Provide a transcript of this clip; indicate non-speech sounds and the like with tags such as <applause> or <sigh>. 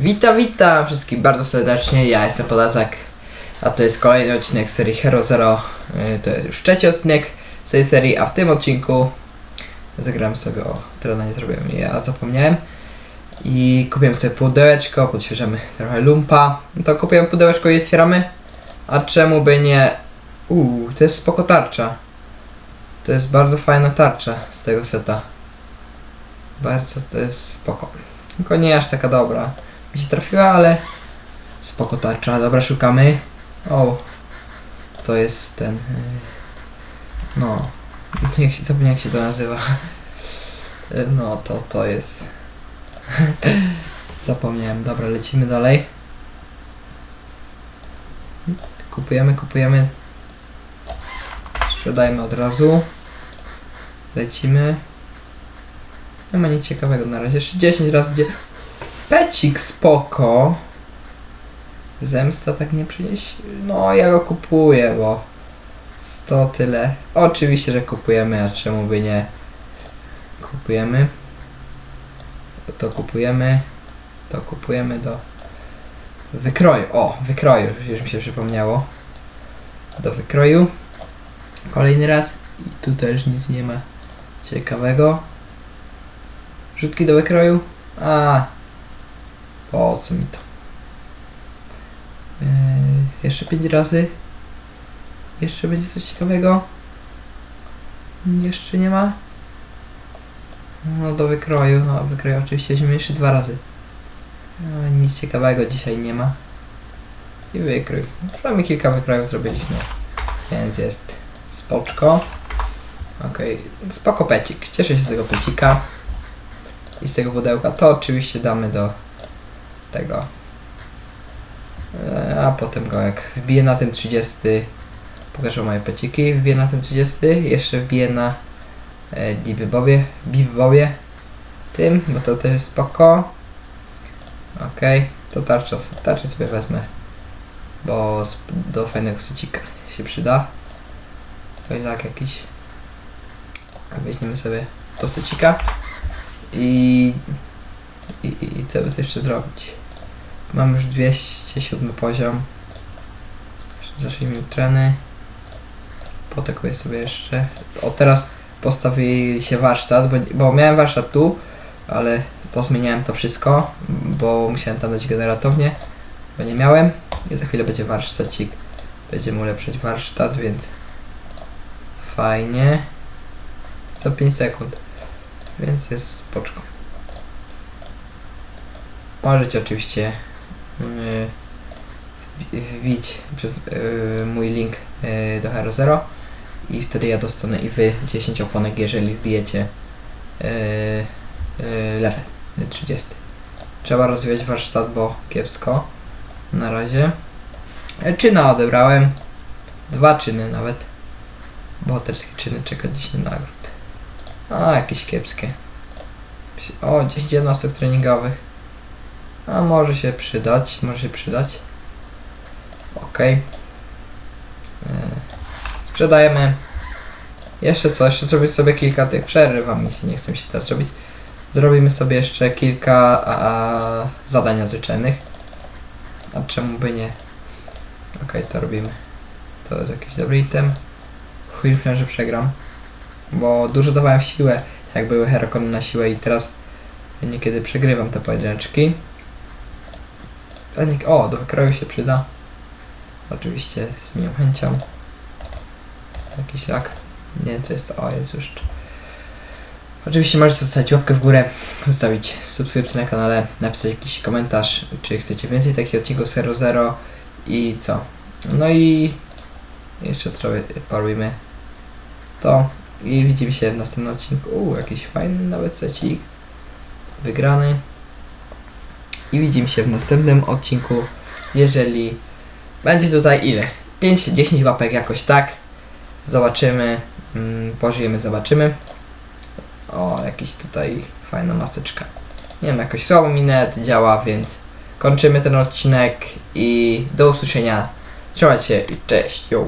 Witam, witam wszystkich bardzo serdecznie, ja jestem Podazak, a to jest kolejny odcinek serii Hero Zero, Yy, to jest już trzeci odcinek z tej serii, a w tym odcinku zagrałem sobie, o, trona nie zrobiłem, ja zapomniałem. I kupiłem sobie pudełeczko, podświeżamy trochę lumpa, no to kupiłem pudełeczko i otwieramy, a czemu by nie, uuu, to jest spoko tarcza, to jest bardzo fajna tarcza z tego seta, bardzo to jest spoko. Tylko nie aż taka dobra. Mi się trafiła, ale spoko tarcza. Dobra, szukamy. O, to jest ten. y, No, jak się, jak się to nazywa. Y, No, to to jest. <laughs> Zapomniałem. Dobra, lecimy dalej. Kupujemy, kupujemy. Sprzedajmy od razu. Lecimy. Nie ma nic ciekawego na razie. Jeszcze 10 razy gdzie. Pecik spoko. Zemsta tak nie przynieś. No ja go kupuję, bo 100 tyle. Oczywiście, że kupujemy, a czemu by nie? Kupujemy. To kupujemy. To kupujemy do wykroju. O, wykroju. Już mi się przypomniało. Do wykroju. Kolejny raz. I tu też nic nie ma ciekawego. Rzutki do wykroju? A, po co mi to? Yy, jeszcze pięć razy. Jeszcze będzie coś ciekawego. Jeszcze nie ma. No do wykroju, no wykroju oczywiście jeszcze dwa razy. No, nic ciekawego dzisiaj nie ma. I wykrój. Przynajmniej kilka wykrojów zrobiliśmy. Więc jest spoczko. Okej, spoko pecik. Cieszę się z tego pecika i z tego pudełka, to oczywiście damy do tego. E, A potem go jak wbiję na tym 30, pokażę moje peciki, wbiję na tym 30, jeszcze wbiję na e, Bibobie, Bibobie tym, bo to też jest spoko. Okej, to tarcza, tarczę sobie wezmę, bo do fajnego secika się przyda. To i tak jakiś. Weźmiemy sobie to secika. I, i, i co by to jeszcze zrobić? Mam już 207 poziom. Zacznijmy treny. Potekuję sobie jeszcze. O teraz postawi się warsztat, bo, bo miałem warsztat tu, ale pozmieniałem to wszystko, bo musiałem tam dać generatownię, bo nie miałem. I za chwilę będzie warsztacik. Będziemy ulepszać warsztat, więc fajnie. Co 5 sekund więc jest spoczko. Możecie oczywiście wbić przez yy, mój link yy, do Hero Zero i wtedy ja dostanę i wy 10 oponek, jeżeli wbijecie level 30. Trzeba rozwijać warsztat, bo kiepsko na razie. E, Czyna odebrałem. Dwa czyny nawet. Bohaterskie czyny czeka 10 nagród. A, jakieś kiepskie. O, 10 jednostek treningowych. A może się przydać, może się przydać. Ok. E, sprzedajemy. Jeszcze coś, jeszcze zrobić sobie kilka tych przerywam misji, nie chcę się teraz robić. Zrobimy sobie jeszcze kilka a, zadań nadzwyczajnych. A czemu by nie? Ok, to robimy. To jest jakiś dobry item. Chuj, że przegram bo dużo dawałem siłę, jak były Herokony na siłę i teraz niekiedy przegrywam te pojedynczki. A nie, o, do wykroju się przyda. Oczywiście z miłą chęcią. Jakiś jak. Nie co jest to. O, jest już. Oczywiście możecie zostawić łapkę w górę, zostawić subskrypcję na kanale, napisać jakiś komentarz, czy chcecie więcej takich odcinków z Hero Zero i co. No i jeszcze trochę porujmy to i widzimy się w następnym odcinku. Uuu, jakiś fajny nawet secik. Wygrany. I widzimy się w następnym odcinku, jeżeli będzie tutaj ile? 5-10 łapek jakoś tak. Zobaczymy. Mm, pożyjemy, zobaczymy. O, jakiś tutaj fajna maseczka. Nie wiem, jakoś słabo mi net działa, więc kończymy ten odcinek i do usłyszenia. Trzymajcie się i cześć, yo!